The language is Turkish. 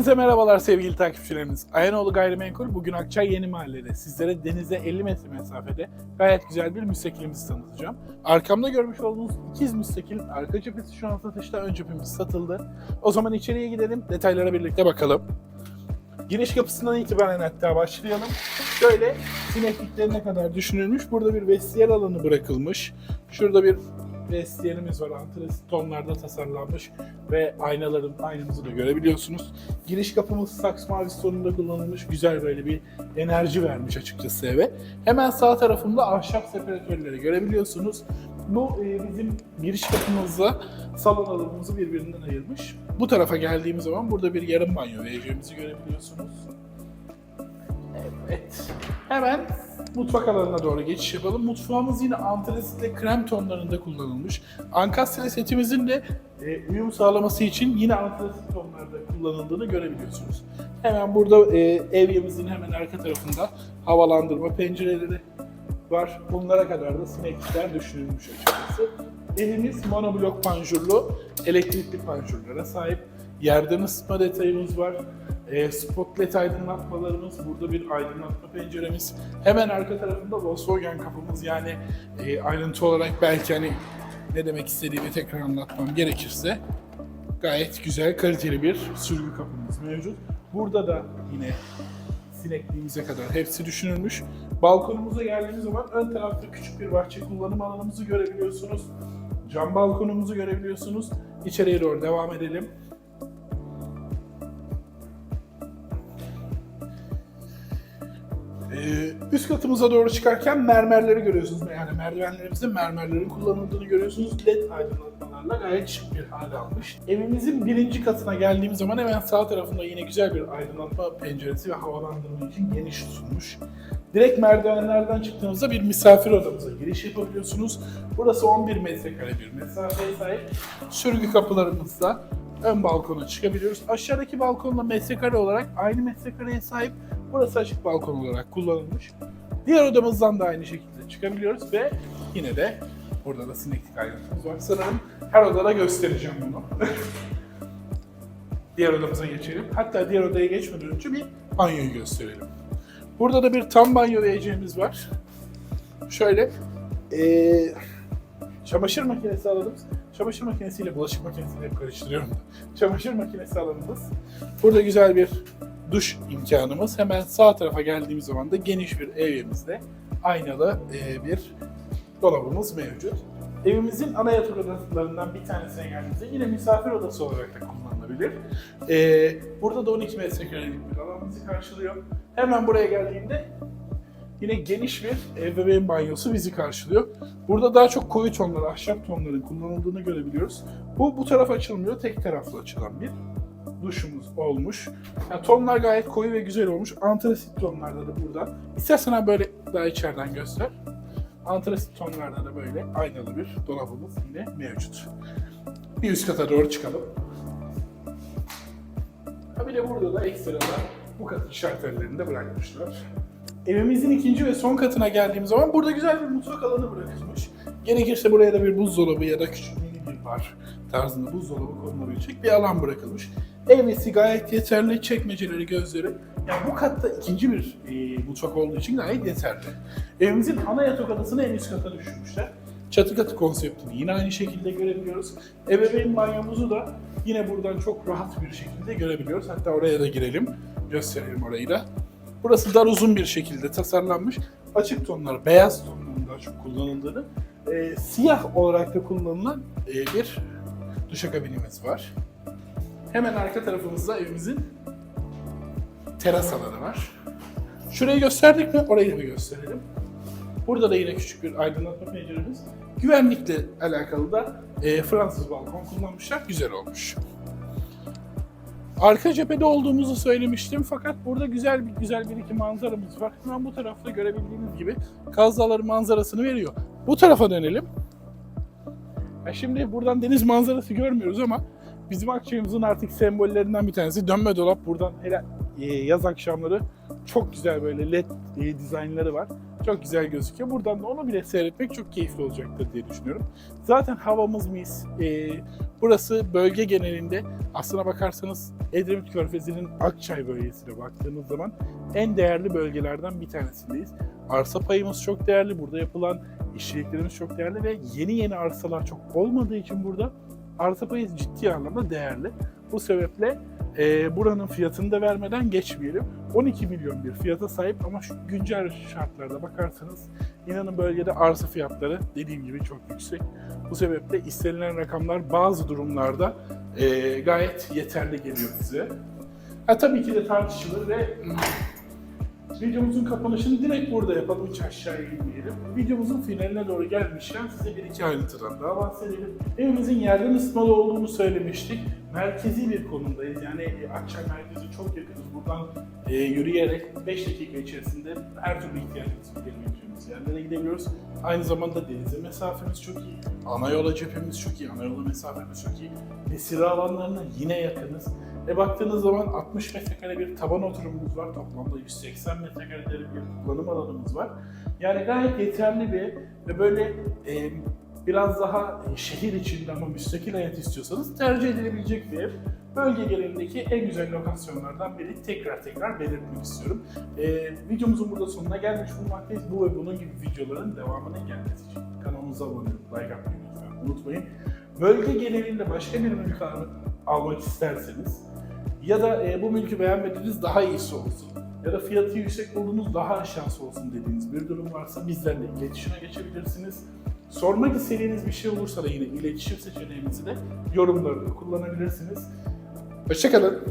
Hepinize merhabalar sevgili takipçilerimiz. Ayanoğlu Gayrimenkul bugün Akçay Yeni Mahalle'de sizlere denize 50 metre mesafede gayet güzel bir müstakilimizi tanıtacağım. Arkamda görmüş olduğunuz ikiz müstakil arka cephesi şu an satışta, ön cephemiz satıldı. O zaman içeriye gidelim, detaylara birlikte bakalım. Giriş kapısından itibaren hatta başlayalım. Şöyle sinekliklerine kadar düşünülmüş. Burada bir vestiyer alanı bırakılmış. Şurada bir vestiyerimiz var. Antrasit tonlarda tasarlanmış ve aynaların aynamızı da görebiliyorsunuz. Giriş kapımız saks mavisi tonunda kullanılmış. Güzel böyle bir enerji vermiş açıkçası eve. Hemen sağ tarafında ahşap separatörleri görebiliyorsunuz. Bu e, bizim giriş kapımızla salon alanımızı birbirinden ayırmış. Bu tarafa geldiğimiz zaman burada bir yarım banyo vereceğimizi görebiliyorsunuz. Evet. Hemen mutfak alanına doğru geçiş yapalım. Mutfağımız yine antresitle krem tonlarında kullanılmış. Ankastre setimizin de e, uyum sağlaması için yine antresit tonlarda kullanıldığını görebiliyorsunuz. Hemen burada e, evyemizin hemen arka tarafında havalandırma pencereleri var. Bunlara kadar da sineklikler düşünülmüş açıkçası. Evimiz monoblok panjurlu, elektrikli panjurlara sahip. Yerden ısıtma detayımız var. E, spotlet aydınlatmalarımız, burada bir aydınlatma penceremiz. Hemen arka tarafında Volkswagen kapımız yani e, ayrıntı olarak belki hani ne demek istediğimi tekrar anlatmam gerekirse gayet güzel, kaliteli bir sürgü kapımız mevcut. Burada da yine sinekliğimize kadar hepsi düşünülmüş. Balkonumuza geldiğimiz zaman ön tarafta küçük bir bahçe kullanım alanımızı görebiliyorsunuz. Cam balkonumuzu görebiliyorsunuz. İçeriye doğru devam edelim. Üst katımıza doğru çıkarken mermerleri görüyorsunuz. Yani merdivenlerimizde mermerlerin kullanıldığını görüyorsunuz. LED aydınlatmalarla gayet şık bir hale almış. Evimizin birinci katına geldiğimiz zaman hemen sağ tarafında yine güzel bir aydınlatma penceresi ve havalandırma için geniş sunmuş. Direkt merdivenlerden çıktığınızda bir misafir odamıza giriş yapabiliyorsunuz. Burası 11 metrekare bir mesafeye sahip. Sürgü kapılarımızla ön balkona çıkabiliyoruz. Aşağıdaki balkonla metrekare olarak aynı metrekareye sahip. Burası açık balkon olarak kullanılmış. Diğer odamızdan da aynı şekilde çıkabiliyoruz ve yine de burada da sineklik ayrıntımız var. Sanırım her odada göstereceğim bunu. diğer odamıza geçelim. Hatta diğer odaya geçmeden önce bir banyoyu gösterelim. Burada da bir tam banyo vereceğimiz var. Şöyle eee, çamaşır makinesi alanımız. Çamaşır makinesiyle bulaşık makinesiyle hep karıştırıyorum. Çamaşır makinesi alanımız. Burada güzel bir duş imkanımız. Hemen sağ tarafa geldiğimiz zaman da geniş bir evimizde aynalı eee, bir dolabımız mevcut. Evimizin ana yatak odalarından bir tanesine geldiğimizde yine misafir odası olarak da kullanılabilir. Ee, burada da 12 metrekarelik bir alan bizi karşılıyor. Hemen buraya geldiğimde yine geniş bir ebeveyn banyosu bizi karşılıyor. Burada daha çok koyu tonlar, ahşap tonların kullanıldığını görebiliyoruz. Bu bu taraf açılmıyor, tek taraflı açılan bir duşumuz olmuş. Yani tonlar gayet koyu ve güzel olmuş. Antrasit tonlarda da burada. İstersen böyle daha içeriden göster. Antrasit tonlarda da böyle aynalı bir dolabımız yine mevcut. Bir üst kata doğru çıkalım. Ha bir de burada da ekstradan bu katın şartellerini de bırakmışlar. Evimizin ikinci ve son katına geldiğimiz zaman burada güzel bir mutfak alanı bırakılmış. Gerekirse buraya da bir buzdolabı ya da küçük mini bir bar tarzında buzdolabı konulabilecek bir alan bırakılmış. Evlisi gayet yeterli, çekmeceleri, gözleri. Yani bu katta ikinci bir e, mutfak olduğu için gayet yeterli. Evimizin ana yatak odasını en üst kata düşürmüşler. Çatı katı konseptini yine aynı şekilde görebiliyoruz. Ebeveyn banyomuzu da yine buradan çok rahat bir şekilde görebiliyoruz. Hatta oraya da girelim, gösterelim orayı da. Burası dar uzun bir şekilde tasarlanmış. Açık tonlar, beyaz tonların daha çok kullanıldığını, e, siyah olarak da kullanılan e, bir duşakabinimiz var. Hemen arka tarafımızda evimizin teras alanı var. Şurayı gösterdik mi? Orayı da bir gösterelim. Burada da yine küçük bir aydınlatma penceremiz. Güvenlikle alakalı da e, Fransız balkon kullanmışlar. Güzel olmuş. Arka cephede olduğumuzu söylemiştim fakat burada güzel bir güzel bir iki manzaramız var. Hemen bu tarafta görebildiğiniz gibi Kaz Dağları manzarasını veriyor. Bu tarafa dönelim. Ya şimdi buradan deniz manzarası görmüyoruz ama bizim Akçay'ımızın artık sembollerinden bir tanesi dönme dolap. Buradan hele e, yaz akşamları çok güzel böyle led e, dizaynları var. Çok güzel gözüküyor. Buradan da onu bile seyretmek çok keyifli olacaktır diye düşünüyorum. Zaten havamız mis. Ee, burası bölge genelinde aslına bakarsanız Edremit Körfezi'nin Akçay bölgesine baktığınız zaman en değerli bölgelerden bir tanesindeyiz. Arsa payımız çok değerli. Burada yapılan işçiliklerimiz çok değerli ve yeni yeni arsalar çok olmadığı için burada arsa payı ciddi anlamda değerli. Bu sebeple e, buranın fiyatını da vermeden geçmeyelim. 12 milyon bir fiyata sahip ama şu güncel şartlarda bakarsanız inanın bölgede arsa fiyatları dediğim gibi çok yüksek. Bu sebeple istenilen rakamlar bazı durumlarda e, gayet yeterli geliyor bize. Ha, tabii ki de tartışılır ve videomuzun kapanışını direkt burada yapalım hiç aşağıya inmeyelim. Videomuzun finaline doğru gelmişken size bir iki ayrıntıdan daha bahsedelim. Evimizin yerden ısıtmalı olduğunu söylemiştik. Merkezi bir konumdayız. Yani Akçay merkezi çok yakınız. Buradan e, yürüyerek 5 dakika içerisinde her türlü ihtiyacımızı giderebileceğimiz yerlere gidebiliyoruz. Aynı zamanda denize mesafemiz çok iyi. Ana yola cephemiz çok iyi. Ana yola mesafemiz çok iyi. Mesire alanlarına yine yakınız. E baktığınız zaman 60 metrekare bir taban oturumumuz var. Toplamda 180 metrekare bir kullanım alanımız var. Yani gayet yeterli bir ve böyle e, biraz daha şehir içinde ama müstakil hayat istiyorsanız tercih edilebilecek bir ev. Bölge genelindeki en güzel lokasyonlardan biri tekrar tekrar belirtmek istiyorum. E, videomuzun burada sonuna gelmiş bulunmaktayız. Bu ve bunun gibi videoların devamının gelmesi için kanalımıza abone olup like atmayı unutmayın. Bölge genelinde başka bir mülk al- almak isterseniz ya da e, bu mülkü beğenmediğiniz daha iyisi olsun ya da fiyatı yüksek bulduğunuz daha aşağısı olsun dediğiniz bir durum varsa bizlerle iletişime geçebilirsiniz. Sormak istediğiniz bir şey olursa da yine iletişim seçeneğimizi de yorumlarda kullanabilirsiniz. Hoşçakalın.